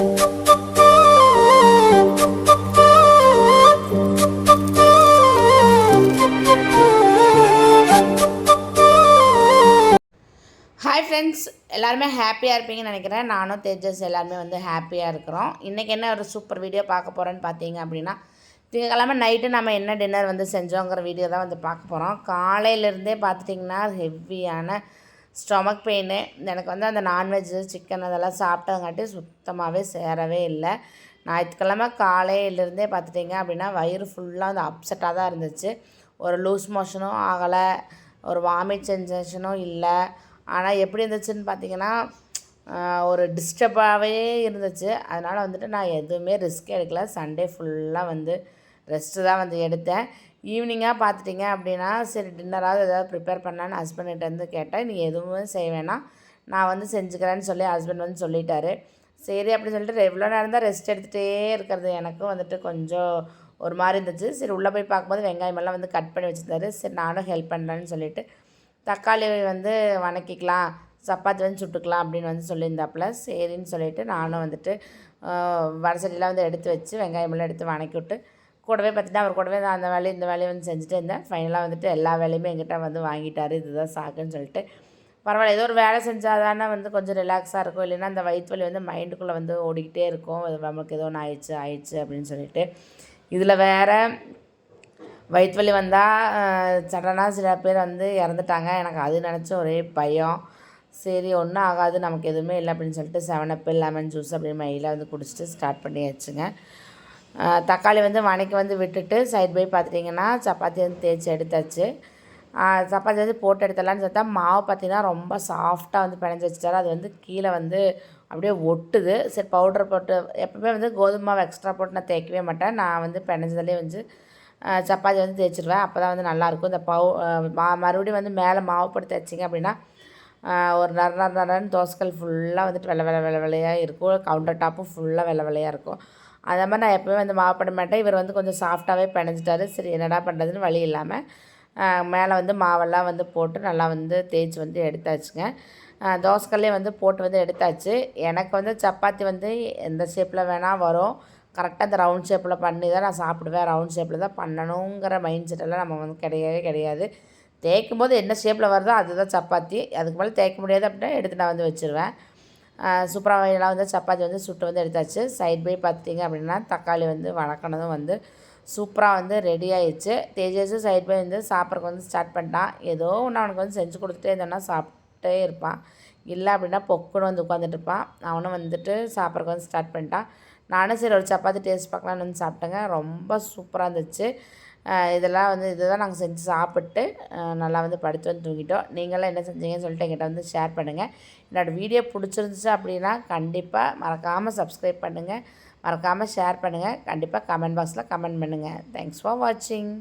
Hi friends எல்லாருமே ஹாப்பியாக இருப்பீங்கன்னு நினைக்கிறேன். நானும் தேஜஸ் எல்லாருமே வந்து ஹாப்பியாக இருக்கிறோம். இன்றைக்கி என்ன ஒரு சூப்பர் வீடியோ பார்க்க போகிறேன்னு பார்த்தீங்க அப்படின்னா திங்கக்கிழமை நைட்டு நம்ம என்ன டின்னர் வந்து செஞ்சோங்கிற வீடியோ தான் வந்து பார்க்க போகிறோம் காலையிலேருந்தே பார்த்துட்டிங்கன்னா ஹெவியான ஸ்டொமக் பெயின் எனக்கு வந்து அந்த நான்வெஜ்ஜு சிக்கன் அதெல்லாம் சாப்பிட்டங்காட்டி சுத்தமாகவே சேரவே இல்லை. ஞாயிற்றுக்கிழமை காலையிலேருந்தே பார்த்துட்டிங்க அப்படின்னா வயிறு ஃபுல்லாக வந்து அப்செட்டாக தான் இருந்துச்சு. ஒரு லூஸ் மோஷனும் ஆகலை ஒரு வாமிட் சென்சேஷனும் இல்லை. ஆனால் எப்படி இருந்துச்சுன்னு பார்த்தீங்கன்னா ஒரு டிஸ்டர்பாகவே இருந்துச்சு. அதனால் வந்துட்டு நான் எதுவுமே ரிஸ்க் எடுக்கல. சண்டே ஃபுல்லாக வந்து ரெஸ்ட்டு தான் வந்து எடுத்தேன். ஈவினிங்காக பார்த்துட்டிங்க அப்படின்னா சரி டின்னராவது ஏதாவது ப்ரிப்பேர் பண்ணான்னு ஹஸ்பண்ட்கிட்ட வந்து கேட்டேன். நீ எதுவுமே செய்ய வேணாம். நான் வந்து செஞ்சுக்கிறேன்னு சொல்லி ஹஸ்பண்ட் வந்து சொல்லிட்டாரு. சரி அப்படின்னு சொல்லிட்டு எவ்வளோ நேரம் தான் ரெஸ்ட் எடுத்துகிட்டே இருக்கிறது. எனக்கும் வந்துட்டு கொஞ்சம் ஒரு மாதிரி இருந்துச்சு. சரி உள்ளே போய் பார்க்கும்போது வெங்காயமெல்லாம் வந்து கட் பண்ணி வச்சுருந்தாரு. சரி நானும் ஹெல்ப் பண்ணுறேன்னு சொல்லிட்டு தக்காளி வந்து வணக்கிக்கலாம் சப்பாத்தி வந்து சுட்டுக்கலாம் அப்படின்னு வந்து சொல்லியிருந்தாப்புல. சரின்னு சொல்லிவிட்டு நானும் வந்துட்டு வடசட்டிலாம் வந்து எடுத்து வச்சு வெங்காயமெல்லாம் எடுத்து வணக்கி விட்டு கூடவே பார்த்துட்டு அவர் கூடவே நான் அந்த வேலையை இந்த வேலையை வந்து செஞ்சுட்டு இருந்தேன். ஃபைனலாக வந்துட்டு எல்லா வேலையுமே எங்கிட்ட வந்து வாங்கிட்டார். இதுதான் சாக்குன்னு சொல்லிட்டு. பரவாயில்ல ஏதோ ஒரு வேலை செஞ்சால் தானே வந்து கொஞ்சம் ரிலாக்ஸாக இருக்கும். இல்லைன்னா அந்த வயிற்று வலி வந்து மைண்டுக்குள்ளே வந்து ஓடிக்கிட்டே இருக்கும். அது நமக்கு ஏதோ ஒன்று ஆயிடுச்சு ஆயிடுச்சு அப்படின்னு சொல்லிட்டு. இதில் வேறு வயிற்று வலி வந்தால் சடனாக சில பேர் வந்து இறந்துட்டாங்க. எனக்கு அது நினச்சி ஒரே பயம். சரி ஒன்றும் ஆகாது நமக்கு எதுவுமே இல்லை அப்படின்னு சொல்லிட்டு செவன் அப்பு லெமன் ஜூஸ் அப்படின்னு மயிலாக வந்து குடிச்சிட்டு ஸ்டார்ட் பண்ணியாச்சுங்க. தக்காளி வந்து வணக்கி வந்து விட்டுட்டு சைட் பை பார்த்துட்டிங்கன்னா சப்பாத்தி வந்து தேய்ச்சி எடுத்தாச்சு. சப்பாத்தி வந்து போட்டு எடுத்துடலான்னு பார்த்தா மாவு பார்த்தீங்கன்னா ரொம்ப சாஃப்டாக வந்து பிணைஞ்சி வச்சுட்டாரு. அது வந்து கீழே வந்து அப்படியே ஒட்டுது. சரி பவுடர் போட்டு எப்பவுமே வந்து கோதுமை மாவு எக்ஸ்ட்ரா போட்டு நான் தேய்க்கவே மாட்டேன். நான் வந்து பிணைஞ்சதுலேயே வந்து சப்பாத்தி வந்து தேய்ச்சிடுவேன் அப்போ தான் வந்து நல்லாயிருக்கும் இந்த பவு மா மறுபடியும் வந்து மேலே மாவு போட்டு தேய்ச்சிங்க அப்படின்னா ஒரு நர நர நரன்னு தோசைக்கல் ஃபுல்லாக வந்துட்டு வெள்ளை வெள்ளை வெள்ளை வெள்ளையாக இருக்கும். கவுண்டர் டாப்பும் ஃபுல்லாக வெள்ளை வெள்ளையாக இருக்கும். அந்த மாதிரி நான் எப்போவுமே வந்து மாவு மாட்டேன். இவர் வந்து கொஞ்சம் சாஃப்டாகவே பிணைஞ்சிட்டாரு. சரி என்னடா பண்ணுறதுன்னு வழி இல்லாமல் மேலே வந்து மாவெல்லாம் வந்து போட்டு நல்லா வந்து தேய்ச்சி வந்து எடுத்தாச்சுங்க. தோசைக்கல்லே வந்து போட்டு வந்து எடுத்தாச்சு. எனக்கு வந்து சப்பாத்தி வந்து எந்த ஷேப்பில் வேணால் வரும். கரெக்டாக அந்த ரவுண்ட் ஷேப்பில் பண்ணி தான் நான் சாப்பிடுவேன். ரவுண்ட் ஷேப்பில் தான் பண்ணணுங்கிற மைண்ட் செட்டெல்லாம் நம்ம வந்து கிடையவே கிடையாது. தேய்க்கும் போது என்ன ஷேப்பில் வருதோ அதுதான் சப்பாத்தி. அதுக்கு மேலே தேய்க்க முடியாது அப்படின்னா எடுத்து நான் வந்து வச்சுருவேன். சூப்பராக எல்லாம் வந்து சப்பாத்தி வந்து சுட்டு வந்து எடுத்தாச்சு. சைட் பை பார்த்துட்டிங்க அப்படின்னா தக்காளி வந்து வணக்கினதும் வந்து சூப்பராக வந்து ரெடி ஆயிடுச்சு. தேஜஸும் சைட் பை வந்து சாப்பிட்றக்கு வந்து ஸ்டார்ட் பண்ணிட்டான். ஏதோ ஒன்று அவனுக்கு வந்து செஞ்சு கொடுத்துட்டே இருந்தோன்னா சாப்பிட்டே இருப்பான். இல்லை அப்படின்னா பொக்குன்னு வந்து உட்காந்துட்டு இருப்பான். அவனும் வந்துட்டு சாப்பிட்றக்கு வந்து ஸ்டார்ட் பண்ணிட்டான். நானும் சரி ஒரு சப்பாத்தி டேஸ்ட் பார்க்கலான்னு வந்து சாப்பிட்டேங்க. ரொம்ப சூப்பராக இருந்துச்சு. இதெல்லாம் வந்து இதை தான் நாங்கள் செஞ்சு சாப்பிட்டு நல்லா வந்து படுத்து வந்து தூங்கிட்டோம். நீங்களாம் என்ன செஞ்சீங்கன்னு சொல்லிட்டு எங்கிட்ட வந்து ஷேர் பண்ணுங்கள் என்னோடய வீடியோ பிடிச்சிருந்துச்சு அப்படின்னா கண்டிப்பாக மறக்காமல் சப்ஸ்கிரைப் பண்ணுங்கள் மறக்காமல் ஷேர் பண்ணுங்கள் கண்டிப்பாக கமெண்ட் பாக்ஸில் கமெண்ட் பண்ணுங்கள் தேங்க்ஸ் ஃபார் வாட்சிங்